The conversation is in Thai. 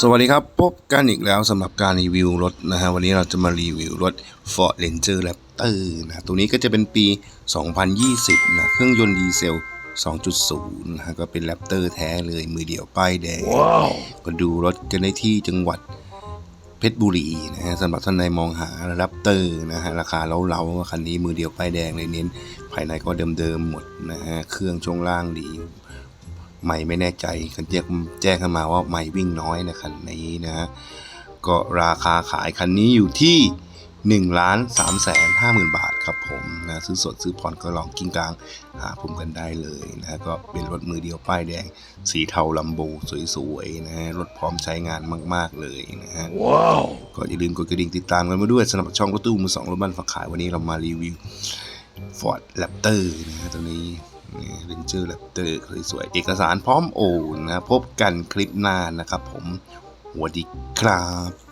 สวัสดีครับ พบกันอีกแล้วสำหรับการรีวิวรถนะฮะวันนี้เราจะมารีวิวรถ Ford Ranger Raptor นะตัวนี้ก็จะเป็นปี 2020 นะเครื่องยนต์ดีเซล 2.0 นะฮะก็เป็น Raptor แท้เลยมือเดียวป้ายแดงก็ดูรถกันได้ที่จังหวัดเพชรบุรีนะฮะสำหรับท่านใดมองหา Raptor นะฮะราคาเล้าๆคันนี้มือเดียวป้ายแดงเลยเน้นภายในก็เดิมๆหมดนะฮะเครื่องช่วงล่างดี ไม่ไม่แน่ใจคันแจ้งแจ้งเข้ามาว่าไม่วิ่งน้อยนะคันนี้นะฮะก็ราคาขายคันนี้อยู่ที่1ล้าน3แสน5หมื่นบาทครับผมนะซื้อสดซื้อผ่อนก็ลองกิ้งกลางหาผมกันได้เลยนะฮะก็เป็นรถมือเดียวป้ายแดง สีเทาลัมโบสวยๆนะฮะรถพร้อมใช้งานมาก ๆ เลยนะฮะก็อย่าลืมกดกระดิ่งติดตามกันมาด้วยสำหรับช่องรถตู้มือสองรถบ้านฝากขายวันนี้เรามารีวิว Ford Raptor นะฮะตัวนี้ เรนเจอร์ Raptor สวยๆเอกสารพร้อมโอนนะพบกันคลิปหน้านะครับผมสวัสดีครับ